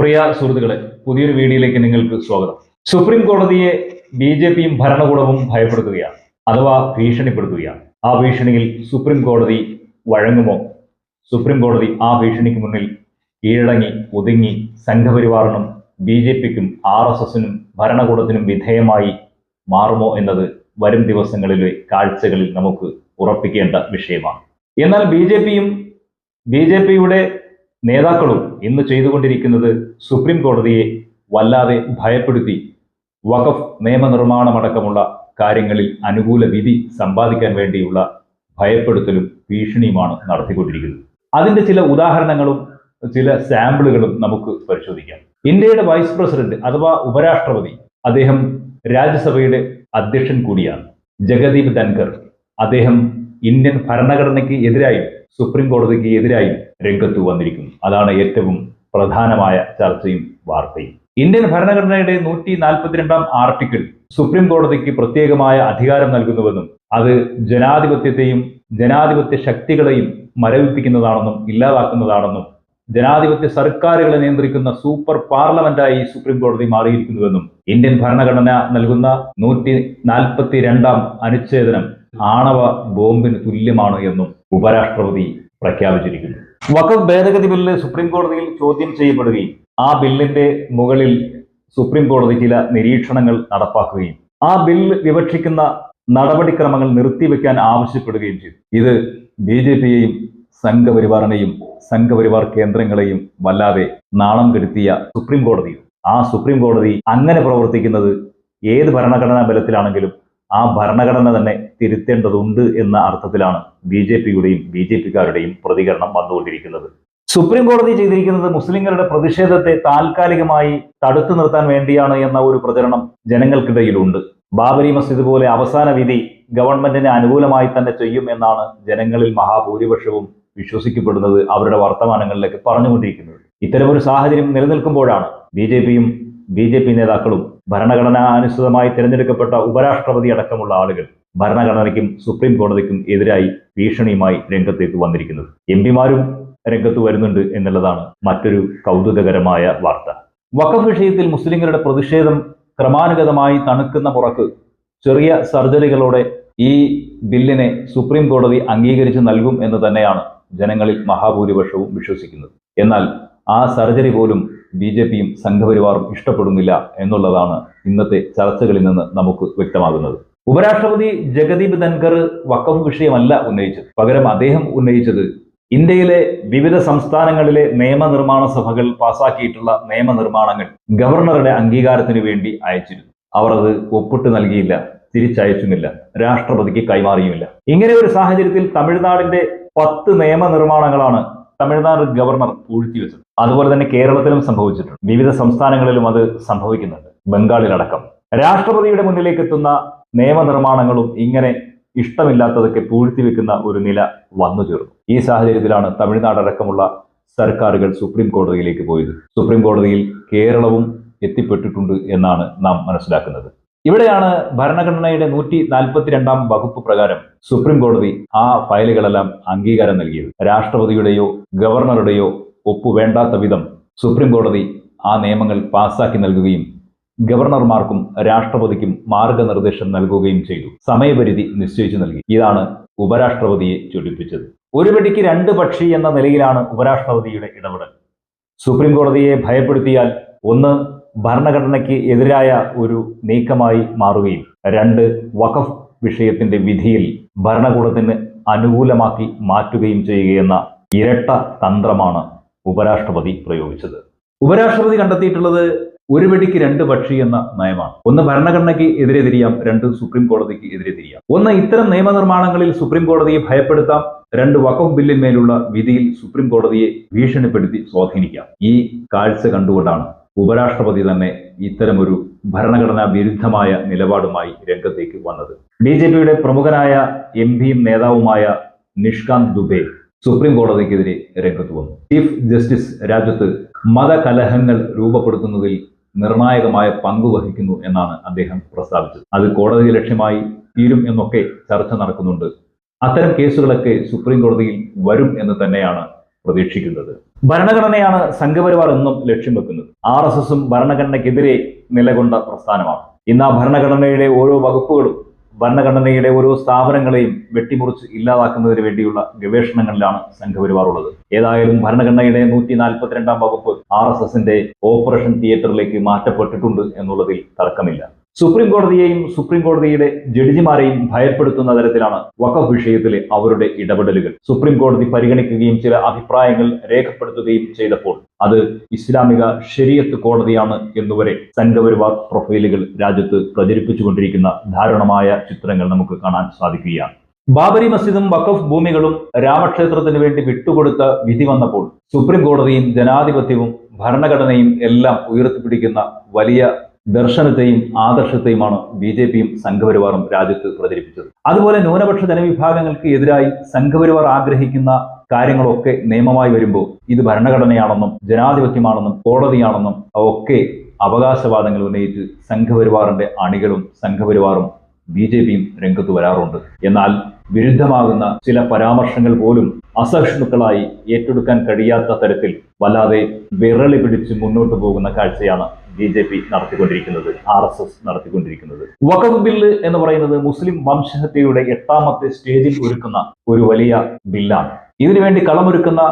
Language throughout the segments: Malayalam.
പ്രിയ സുഹൃത്തുക്കളെ പുതിയൊരു വീഡിയോയിലേക്ക് നിങ്ങൾക്ക് സ്വാഗതം. സുപ്രീം കോടതിയെ ബി ജെ പിയും ഭരണകൂടവും ഭയപ്പെടുത്തുകയാണ് അഥവാ ഭീഷണിപ്പെടുത്തുകയാണ്. ആ ഭീഷണിയിൽ സുപ്രീം കോടതി വഴങ്ങുമോ? സുപ്രീം കോടതി ആ ഭീഷണിക്ക് മുന്നിൽ കീഴടങ്ങി ഒതുങ്ങി സംഘപരിവാറിനും ബി ജെ പിക്കും ആർ എസ് എസിനും ഭരണകൂടത്തിനും വിധേയമായി മാറുമോ എന്നത് വരും ദിവസങ്ങളിലെ കാഴ്ചകളിൽ നമുക്ക് ഉറപ്പിക്കേണ്ട വിഷയമാണ്. എന്നാൽ ബി ജെ പിയും ബി ജെ പിയുടെ നേതാക്കളും ഇന്ന് ചെയ്തുകൊണ്ടിരിക്കുന്നത് സുപ്രീം കോടതിയെ വല്ലാതെ ഭയപ്പെടുത്തി വഖഫ് നിയമനിർമ്മാണമടക്കമുള്ള കാര്യങ്ങളിൽ അനുകൂല വിധി സമ്പാദിക്കാൻ വേണ്ടിയുള്ള ഭയപ്പെടുത്തലും ഭീഷണിയുമാണ് നടത്തിക്കൊണ്ടിരിക്കുന്നത്. അതിന്റെ ചില ഉദാഹരണങ്ങളും ചില സാമ്പിളുകളും നമുക്ക് പരിശോധിക്കാം. ഇന്ത്യയുടെ വൈസ് പ്രസിഡന്റ് അഥവാ ഉപരാഷ്ട്രപതി അദ്ദേഹം രാജ്യസഭയുടെ അധ്യക്ഷൻ കൂടിയാണ്. ജഗദീപ് ധൻകർ അദ്ദേഹം ഇന്ത്യൻ ഭരണഘടനയ്ക്ക് എതിരായി സുപ്രീം കോടതിക്ക് എതിരായി രംഗത്ത് വന്നിരിക്കുന്നു. അതാണ് ഏറ്റവും പ്രധാനമായ ചർച്ചയും വാർത്തയും. ഇന്ത്യൻ ഭരണഘടനയുടെ നൂറ്റി നാൽപ്പത്തിരണ്ടാം ആർട്ടിക്കിൾ സുപ്രീം കോടതിക്ക് പ്രത്യേകമായ അധികാരം നൽകുന്നുവെന്നും അത് ജനാധിപത്യത്തെയും ജനാധിപത്യ ശക്തികളെയും മരവിപ്പിക്കുന്നതാണെന്നും ഇല്ലാതാക്കുന്നതാണെന്നും ജനാധിപത്യ സർക്കാരുകളെ നിയന്ത്രിക്കുന്ന സൂപ്പർ പാർലമെന്റായി സുപ്രീം കോടതി മാറിയിരിക്കുന്നുവെന്നും ഇന്ത്യൻ ഭരണഘടന നൽകുന്ന നൂറ്റി നാൽപ്പത്തി രണ്ടാം അനുച്ഛേദനം ആണവ ബോംബിന് തുല്യമാണ് എന്നും ഉപരാഷ്ട്രപതി പ്രഖ്യാപിച്ചിരിക്കുന്നു. വഖഫ് ഭേദഗതി ബില്ല് സുപ്രീം കോടതിയിൽ ചോദ്യം ചെയ്യപ്പെടുകയും ആ ബില്ലിന്റെ മുകളിൽ സുപ്രീം കോടതി ചില നിരീക്ഷണങ്ങൾ നടപ്പാക്കുകയും ആ ബില്ല് വിവക്ഷിക്കുന്ന നടപടിക്രമങ്ങൾ നിർത്തിവെക്കാൻ ആവശ്യപ്പെടുകയും ചെയ്തു. ഇത് ബി ജെ പിയെയും സംഘപരിവാറിനെയും സംഘപരിവാർ കേന്ദ്രങ്ങളെയും വല്ലാതെ നാണം കെടുത്തിയ സുപ്രീം കോടതി ആ സുപ്രീം കോടതി അങ്ങനെ പ്രവർത്തിക്കുന്നത് ഏത് ഭരണഘടനാ ബലത്തിലാണെങ്കിലും ആ ഭരണഘടന തന്നെ തിരുത്തേണ്ടതുണ്ട് എന്ന അർത്ഥത്തിലാണ് ബി ജെ പിയുടെയും ബി ജെ പിക്കാരുടെയും പ്രതികരണം വന്നുകൊണ്ടിരിക്കുന്നത്. സുപ്രീം കോടതി ചെയ്തിരിക്കുന്നത് മുസ്ലിങ്ങളുടെ പ്രതിഷേധത്തെ താൽക്കാലികമായി തടുത്തു നിർത്താൻ വേണ്ടിയാണ് എന്ന ഒരു പ്രചരണം ജനങ്ങൾക്കിടയിലുണ്ട്. ബാബരി മസ്ജിദ് പോലെ അവസാന വിധി ഗവൺമെന്റിന് അനുകൂലമായി തന്നെ ചെയ്യും എന്നാണ് ജനങ്ങളിൽ മഹാഭൂരിപക്ഷവും വിശ്വസിക്കപ്പെടുന്നത് അവരുടെ വർത്തമാനങ്ങളിലേക്ക് പറഞ്ഞുകൊണ്ടിരിക്കുന്നത്. ഇത്തരമൊരു സാഹചര്യം നിലനിൽക്കുമ്പോഴാണ് ബി ജെ പിയും ബി ജെ പി നേതാക്കളും ഭരണഘടനാനുസൃതമായി തിരഞ്ഞെടുക്കപ്പെട്ട ഉപരാഷ്ട്രപതി അടക്കമുള്ള ആളുകൾ ഭരണഘടനയ്ക്കും സുപ്രീം കോടതിക്കും എതിരായി ഭീഷണിയുമായി രംഗത്തേക്ക് വന്നിരിക്കുന്നത്. എം പിമാരും രംഗത്ത് വരുന്നുണ്ട് എന്നുള്ളതാണ് മറ്റൊരു കൗതുകകരമായ വാർത്ത. വഖഫ് വിഷയത്തിൽ മുസ്ലിങ്ങളുടെ പ്രതിഷേധം ക്രമാനുഗതമായി തണുക്കുന്ന പുറക്ക് ചെറിയ സർജറികളോടെ ഈ ബില്ലിനെ സുപ്രീം കോടതി അംഗീകരിച്ച് നൽകും എന്ന് തന്നെയാണ് ജനങ്ങളിൽ മഹാഭൂരിപക്ഷവും വിശ്വസിക്കുന്നത്. എന്നാൽ ആ സർജറി പോലും ബി ജെ പിയും സംഘപരിവാറും ഇഷ്ടപ്പെടുന്നില്ല എന്നുള്ളതാണ് ഇന്നത്തെ ചർച്ചകളിൽ നിന്ന് നമുക്ക് വ്യക്തമാകുന്നത്. ഉപരാഷ്ട്രപതി ജഗദീപ് ധൻകർ വക്കഫ് വിഷയമല്ല ഉന്നയിച്ചത്. പകരം അദ്ദേഹം ഉന്നയിച്ചത് ഇന്ത്യയിലെ വിവിധ സംസ്ഥാനങ്ങളിലെ നിയമനിർമ്മാണ സഭകൾ പാസാക്കിയിട്ടുള്ള നിയമനിർമ്മാണങ്ങൾ ഗവർണറുടെ അംഗീകാരത്തിന് വേണ്ടി അയച്ചിരുന്നു. അവർ അത് ഒപ്പിട്ട് നൽകിയില്ല തിരിച്ചയച്ചുമില്ല രാഷ്ട്രപതിക്ക് കൈമാറിയുമില്ല. ഇങ്ങനെ ഒരു സാഹചര്യത്തിൽ തമിഴ്നാടിന്റെ പത്ത് നിയമനിർമ്മാണങ്ങളാണ് തമിഴ്നാട് ഗവർണർ പൂഴ്ത്തിവെച്ചത് അതുപോലെ തന്നെ കേരളത്തിലും സംഭവിച്ചിട്ടുണ്ട്. വിവിധ സംസ്ഥാനങ്ങളിലും അത് സംഭവിക്കുന്നുണ്ട്. ബംഗാളിലടക്കം. രാഷ്ട്രപതിയുടെ മുന്നിലേക്ക് എത്തുന്ന നിയമനിർമ്മാണങ്ങളും ഇങ്ങനെ ഇഷ്ടമില്ലാത്തതൊക്കെ പൂഴ്ത്തിവെക്കുന്ന ഒരു നില വന്നു ചേർന്നു ഈ സാഹചര്യത്തിലാണ് തമിഴ്നാട് അടക്കമുള്ള സർക്കാരുകൾ സുപ്രീം കോടതിയിലേക്ക് പോയത്. സുപ്രീം കോടതിയിൽ കേരളവും എത്തിപ്പെട്ടിട്ടുണ്ട് എന്നാണ് നാം മനസ്സിലാക്കുന്നത്. ഇവിടെയാണ് ഭരണഘടനയുടെ നൂറ്റി നാൽപ്പത്തിരണ്ടാം വകുപ്പ് പ്രകാരം സുപ്രീം കോടതി ആ ഫയലുകളെല്ലാം അംഗീകാരം നൽകിയത്. രാഷ്ട്രപതിയുടെയോ ഗവർണറുടെയോ ഒപ്പു വേണ്ടാത്ത വിധം സുപ്രീം കോടതി ആ നിയമങ്ങൾ പാസാക്കി നൽകുകയും ഗവർണർമാർക്കും രാഷ്ട്രപതിക്കും മാർഗനിർദ്ദേശം നൽകുകയും ചെയ്തു. സമയപരിധി നിശ്ചയിച്ചു നൽകി. ഇതാണ് ഉപരാഷ്ട്രപതിയെ ചൊടിപ്പിച്ചത് ഒരു വെടിക്ക് രണ്ട് പക്ഷി എന്ന നിലയിലാണ് ഉപരാഷ്ട്രപതിയുടെ ഇടപെടൽ. സുപ്രീം കോടതിയെ ഭയപ്പെടുത്തിയാൽ ഒന്ന് ഭരണഘടനയ്ക്ക് എതിരായ ഒരു നീക്കമായി മാറുകയും രണ്ട് വഖഫ് വിഷയത്തിന്റെ വിധിയിൽ ഭരണകൂടത്തിന് അനുകൂലമാക്കി മാറ്റുകയും ചെയ്യുകയെന്ന ഇരട്ട തന്ത്രമാണ് ഉപരാഷ്ട്രപതി പ്രയോഗിച്ചത്. ഉപരാഷ്ട്രപതി കണ്ടെത്തിയിട്ടുള്ളത് ഒരു വെടിക്ക് രണ്ട് പക്ഷി എന്ന നയമാണ്. ഒന്ന് ഭരണഘടനയ്ക്ക് എതിരെ തിരിയാം രണ്ട് സുപ്രീം കോടതിക്ക് എതിരെ തിരിയാം. ഒന്ന് ഇത്തരം നിയമനിർമ്മാണങ്ങളിൽ സുപ്രീം കോടതിയെ ഭയപ്പെടുത്താം രണ്ട് വഖഫ് ബില്ലിന്മേലുള്ള വിധിയിൽ സുപ്രീം കോടതിയെ ഭീഷണിപ്പെടുത്തി സ്വാധീനിക്കാം. ഈ കാഴ്ച കണ്ടുകൊണ്ടാണ് ഉപരാഷ്ട്രപതി തന്നെ ഇത്തരമൊരു ഭരണഘടനാ വിരുദ്ധമായ നിലപാടുമായി രംഗത്തേക്ക് വന്നത്. ബി ജെ പിയുടെ പ്രമുഖനായ എം പിയും നേതാവുമായ നിഷ്കാന്ത് ദുബെ സുപ്രീം കോടതിക്കെതിരെ രംഗത്ത് വന്നു. ചീഫ് ജസ്റ്റിസ് രാജ്യത്ത് മതകലഹങ്ങൾ രൂപപ്പെടുത്തുന്നതിൽ നിർണായകമായ പങ്ക് വഹിക്കുന്നു എന്നാണ് അദ്ദേഹം പ്രസ്താവിച്ചത്. അത് കോടതി ലക്ഷ്യമായി തീരും എന്നൊക്കെ ചർച്ച നടക്കുന്നുണ്ട്. അത്തരം കേസുകളൊക്കെ സുപ്രീം കോടതിയിൽ വരും എന്ന് തന്നെയാണ് പ്രതീക്ഷിക്കുന്നത്. ഭരണഘടനയാണ് സംഘപരിവാർ എന്നും ലക്ഷ്യം വെക്കുന്നത്. ആർ എസ് എസും ഭരണഘടനയ്ക്കെതിരെ നിലകൊണ്ട പ്രസ്ഥാനമാണ്. ഇന്ന് ആ ഭരണഘടനയുടെ ഓരോ വകുപ്പുകളും ഭരണഘടനയുടെ ഓരോ സ്ഥാപനങ്ങളെയും വെട്ടിമുറിച്ച് ഇല്ലാതാക്കുന്നതിന് വേണ്ടിയുള്ള ഗവേഷണങ്ങളിലാണ് സംഘപരിവാർ ഉള്ളത്. ഏതായാലും ഭരണഘടനയുടെ നൂറ്റി നാൽപ്പത്തിരണ്ടാം വകുപ്പ് ആർ എസ് എസിന്റെ ഓപ്പറേഷൻ തിയേറ്ററിലേക്ക് മാറ്റപ്പെട്ടിട്ടുണ്ട് എന്നുള്ളതിൽ തർക്കമില്ല. സുപ്രീം കോടതിയെയും സുപ്രീം കോടതിയുടെ ജഡ്ജിമാരെയും ഭയപ്പെടുത്തുന്ന തരത്തിലാണ് വഖഫ് വിഷയത്തിലെ അവരുടെ ഇടപെടലുകൾ. സുപ്രീം കോടതി പരിഗണിക്കുകയും ചില അഭിപ്രായങ്ങൾ രേഖപ്പെടുത്തുകയും ചെയ്തപ്പോൾ അത് ഇസ്ലാമിക ശരിയത്ത് കോടതിയാണ് എന്നുവരെ സംഘപരിവാർ പ്രൊഫൈലുകൾ രാജ്യത്ത് പ്രചരിപ്പിച്ചുകൊണ്ടിരിക്കുന്ന ധാരണമായ ചിത്രങ്ങൾ നമുക്ക് കാണാൻ സാധിക്കുകയാണ്. ബാബരി മസ്ജിദും വഖഫ് ഭൂമികളും രാമക്ഷേത്രത്തിന് വേണ്ടി വിട്ടുകൊടുത്ത വിധി വന്നപ്പോൾ സുപ്രീം കോടതിയും ജനാധിപത്യവും ഭരണഘടനയും എല്ലാം ഉയർത്തിപ്പിടിക്കുന്ന വലിയ ദർശനത്തെയും ആദർശത്തെയുമാണ് ബി ജെ പിയും സംഘപരിവാറും രാജ്യത്ത് പ്രചരിപ്പിച്ചത്. അതുപോലെ ന്യൂനപക്ഷ ജനവിഭാഗങ്ങൾക്ക് എതിരായി സംഘപരിവാർ ആഗ്രഹിക്കുന്ന കാര്യങ്ങളൊക്കെ നിയമമായി വരുമ്പോൾ ഇത് ഭരണഘടനയാണെന്നും ജനാധിപത്യമാണെന്നും കോടതിയാണെന്നും ഒക്കെ അവകാശവാദങ്ങൾ ഉന്നയിച്ച് സംഘപരിവാറിന്റെ അണികളും സംഘപരിവാറും ബി ജെ പിയും രംഗത്ത് വരാറുണ്ട്. എന്നാൽ വിരുദ്ധമാകുന്ന ചില പരാമർശങ്ങൾ പോലും അസഹിഷ്ണുക്കളായി ഏറ്റെടുക്കാൻ കഴിയാത്ത തരത്തിൽ വല്ലാതെ വിരളി പിടിച്ച് മുന്നോട്ട് പോകുന്ന കാഴ്ചയാണ് ബി ജെ പി നടത്തിക്കൊണ്ടിരിക്കുന്നത് ആർ എസ് എസ് നടത്തിക്കൊണ്ടിരിക്കുന്നത്. വഖഫ് ബില്ല് എന്ന് പറയുന്നത് മുസ്ലിം വംശഹത്യയുടെ എട്ടാമത്തെ സ്റ്റേജിൽ ഒരുക്കുന്ന ഒരു വലിയ ബില്ലാണ്. ഇതിനുവേണ്ടി കളമൊരുക്കുന്ന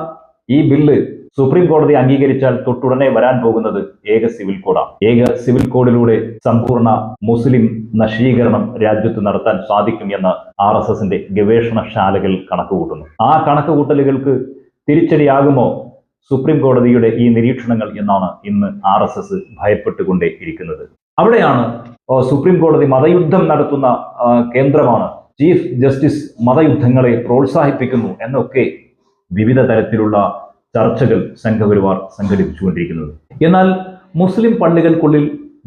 ഈ ബില്ല് സുപ്രീം കോടതി അംഗീകരിച്ചാൽ തൊട്ടുടനെ വരാൻ പോകുന്നത് ഏക സിവിൽ കോഡാണ്. ഏക സിവിൽ കോഡിലൂടെ സമ്പൂർണ മുസ്ലിം നശീകരണം രാജ്യത്ത് നടത്താൻ സാധിക്കും എന്ന് ആർ എസ് എസിന്റെ ഗവേഷണശാലകൾ കണക്കുകൂട്ടുന്നു. ആ കണക്കുകൂട്ടലുകൾക്ക് തിരിച്ചടിയാകുമോ? സുപ്രീം കോടതിയുടെ ഈ നിരീക്ഷണങ്ങൾ എന്നാണ് ഇന്ന് ആർ എസ് എസ് ഭയപ്പെട്ടുകൊണ്ടേ ഇരിക്കുന്നത്. അവിടെയാണ് സുപ്രീം കോടതി മതയുദ്ധം നടത്തുന്ന കേന്ദ്രമാണ് ചീഫ് ജസ്റ്റിസ് മതയുദ്ധങ്ങളെ പ്രോത്സാഹിപ്പിക്കുന്നു എന്നൊക്കെ വിവിധ തരത്തിലുള്ള ചർച്ചകൾ സംഘപരിവാർ സംഘടിപ്പിച്ചുകൊണ്ടിരിക്കുന്നത്. എന്നാൽ മുസ്ലിം പള്ളികൾക്കുള്ളിൽ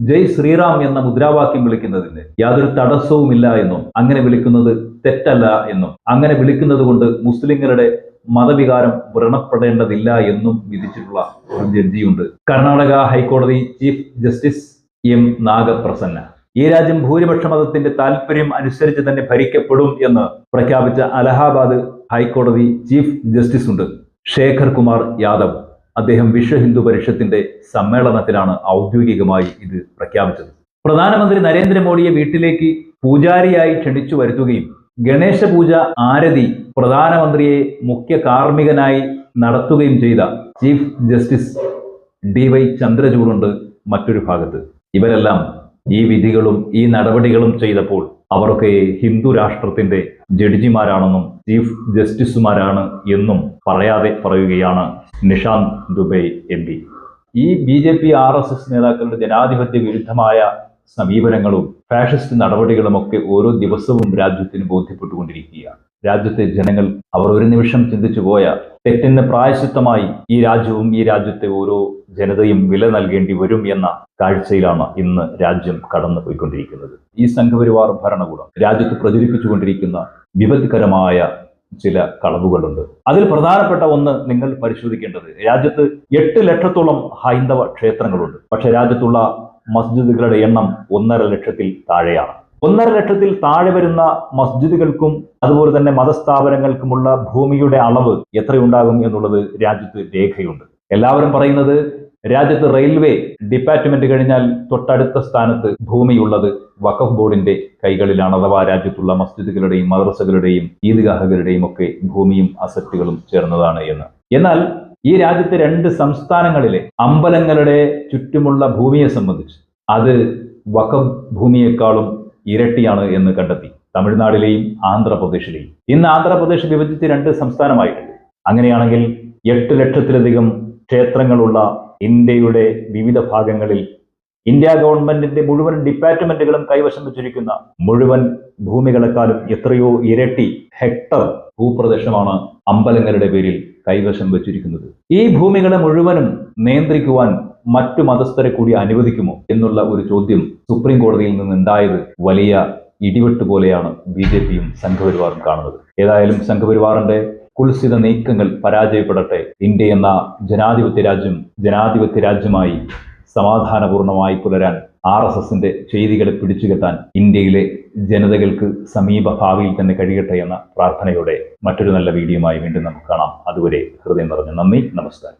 ജയ് ശ്രീറാം എന്ന മുദ്രാവാക്യം വിളിക്കുന്നതിന് യാതൊരു തടസ്സവുമില്ല എന്നും അങ്ങനെ വിളിക്കുന്നത് തെറ്റല്ല എന്നും അങ്ങനെ വിളിക്കുന്നത് കൊണ്ട് മുസ്ലിങ്ങളുടെ മതവികാരം വ്രണപ്പെടേണ്ടതില്ല എന്നും വിധിച്ചിട്ടുള്ള ഒരു ജഡ്ജിയുണ്ട്. കർണാടക ഹൈക്കോടതി ചീഫ് ജസ്റ്റിസ് എം നാഗപ്രസന്ന. ഈ രാജ്യം ഭൂരിപക്ഷ മതത്തിന്റെ താല്പര്യം അനുസരിച്ച് തന്നെ ഭരിക്കപ്പെടും എന്ന് പ്രഖ്യാപിച്ച അലഹാബാദ് ഹൈക്കോടതി ചീഫ് ജസ്റ്റിസ് ഉണ്ട് ശേഖർ കുമാർ യാദവ്. അദ്ദേഹം വിശ്വ ഹിന്ദു പരിഷത്തിന്റെ സമ്മേളനത്തിലാണ് ഔദ്യോഗികമായി ഇത് പ്രഖ്യാപിച്ചത്. പ്രധാനമന്ത്രി നരേന്ദ്രമോദിയെ വീട്ടിലേക്ക് പൂജാരിയായി ക്ഷണിച്ചു വരുത്തുകയും ഗണേശ പൂജ ആരതി പ്രധാനമന്ത്രിയെ മുഖ്യ കാർമ്മികനായി നടത്തുകയും ചെയ്ത ചീഫ് ജസ്റ്റിസ് ഡി വൈ ചന്ദ്രചൂഡുണ്ട് മറ്റൊരു ഭാഗത്ത്. ഇവരെല്ലാം ഈ വിധികളും ഈ നടപടികളും ചെയ്തപ്പോൾ അവരൊക്കെ ഹിന്ദു രാഷ്ട്രത്തിന്റെ ജഡ്ജിമാരാണെന്നും ചീഫ് ജസ്റ്റിസുമാരാണ് എന്നും പറയാതെ പറയുകയാണ് നിഷാന്ത് ദുബൈ എം ഈ B J P R S S നേതാക്കളുടെ ജനാധിപത്യ വിരുദ്ധമായ സമീപനങ്ങളും ഫാഷിസ്റ്റ് നടപടികളുമൊക്കെ ഓരോ ദിവസവും രാജ്യത്തിന് ബോധ്യപ്പെട്ടുകൊണ്ടിരിക്കുകയാണ്. രാജ്യത്തെ ജനങ്ങൾ അവർ ഒരു നിമിഷം ചിന്തിച്ചു പോയ തെറ്റിന് പ്രായശിത്തമായി ഈ രാജ്യവും ഈ രാജ്യത്തെ ഓരോ ജനതയും വില നൽകേണ്ടി വരും എന്ന കാഴ്ചയിലാണ് ഇന്ന് രാജ്യം കടന്നു പോയിക്കൊണ്ടിരിക്കുന്നത് ഈ സംഘപരിവാർ ഭരണകൂടം രാജ്യത്ത് പ്രചരിപ്പിച്ചുകൊണ്ടിരിക്കുന്ന വിപത്കരമായ ചില കളവുകളുണ്ട്. അതിൽ പ്രധാനപ്പെട്ട ഒന്ന് നിങ്ങൾ പരിശോധിക്കേണ്ടത് രാജ്യത്ത് എട്ട് ലക്ഷത്തോളം ഹൈന്ദവ ക്ഷേത്രങ്ങളുണ്ട്. പക്ഷെ രാജ്യത്തുള്ള മസ്ജിദുകളുടെ എണ്ണം ഒന്നര ലക്ഷത്തിൽ താഴെയാണ്. ഒന്നര ലക്ഷത്തിൽ താഴെ വരുന്ന മസ്ജിദുകൾക്കും അതുപോലെ തന്നെ മതസ്ഥാപനങ്ങൾക്കുമുള്ള ഭൂമിയുടെ അളവ് എത്രയുണ്ടാകും എന്നുള്ളത് രാജ്യത്ത് രേഖയുണ്ട്. എല്ലാവരും പറയുന്നത് രാജ്യത്ത് റെയിൽവേ ഡിപ്പാർട്ട്മെന്റ് കഴിഞ്ഞാൽ തൊട്ടടുത്ത സ്ഥാനത്ത് ഭൂമിയുള്ളത് വഖഫ് ബോർഡിന്റെ കൈകളിലാണ് അഥവാ രാജ്യത്തുള്ള മസ്ജിദുകളുടെയും മദ്രസകളുടെയും ഈദ്ഗാഹുകളുടെയും ഒക്കെ ഭൂമിയും അസറ്റുകളും ചേർന്നതാണ് എന്ന്. എന്നാൽ ഈ രാജ്യത്തെ രണ്ട് സംസ്ഥാനങ്ങളിലെ അമ്പലങ്ങളുടെ ചുറ്റുമുള്ള ഭൂമിയെ സംബന്ധിച്ച് അത് വക ഭൂമിയേക്കാളും ഇരട്ടിയാണ് എന്ന് കണ്ടെത്തി. തമിഴ്നാടിലെയും ആന്ധ്രാപ്രദേശിലെയും. ഇന്ന് ആന്ധ്രാപ്രദേശ് വിഭജിച്ച് രണ്ട് സംസ്ഥാനമായിട്ടുണ്ട്. അങ്ങനെയാണെങ്കിൽ എട്ട് ലക്ഷത്തിലധികം ക്ഷേത്രങ്ങളുള്ള ഇന്ത്യയുടെ വിവിധ ഭാഗങ്ങളിൽ ഇന്ത്യ ഗവൺമെന്റിന്റെ മുഴുവൻ ഡിപ്പാർട്ട്മെന്റുകളും കൈവശം വെച്ചിരിക്കുന്ന മുഴുവൻ ഭൂമികളെക്കാളും എത്രയോ ഇരട്ടി ഹെക്ടർ ഭൂപ്രദേശമാണ് അമ്പലങ്ങളുടെ പേരിൽ കൈവശം വെച്ചിരിക്കുന്നത്. ഈ ഭൂമികളെ മുഴുവനും നിയന്ത്രിക്കുവാൻ മറ്റു മതസ്ഥരെ കൂടി അനുവദിക്കുമോ എന്നുള്ള ഒരു ചോദ്യം സുപ്രീം കോടതിയിൽ നിന്നുണ്ടായത് വലിയ ഇടിവെട്ട് പോലെയാണ് ബി ജെ പിയും സംഘപരിവാറും കാണുന്നത്. ഏതായാലും സംഘപരിവാറിന്റെ കുൽസിത നീക്കങ്ങൾ പരാജയപ്പെടട്ടെ. ഇന്ത്യ എന്ന ജനാധിപത്യ രാജ്യം ജനാധിപത്യ രാജ്യമായി സമാധാനപൂർണമായി പുലരാൻ ആർ എസ് എസിന്റെ ചെയ്തികളെ പിടിച്ചുകെട്ടാൻ ഇന്ത്യയിലെ ജനതകൾക്ക് സമീപ ഭാവിയിൽ തന്നെ കഴിയട്ടെ എന്ന പ്രാർത്ഥനയോടെ മറ്റൊരു നല്ല വീഡിയോയുമായി വീണ്ടും നമുക്ക് കാണാം. അതുവരെ ഹൃദയം നിറഞ്ഞ നന്ദി നമസ്കാരം.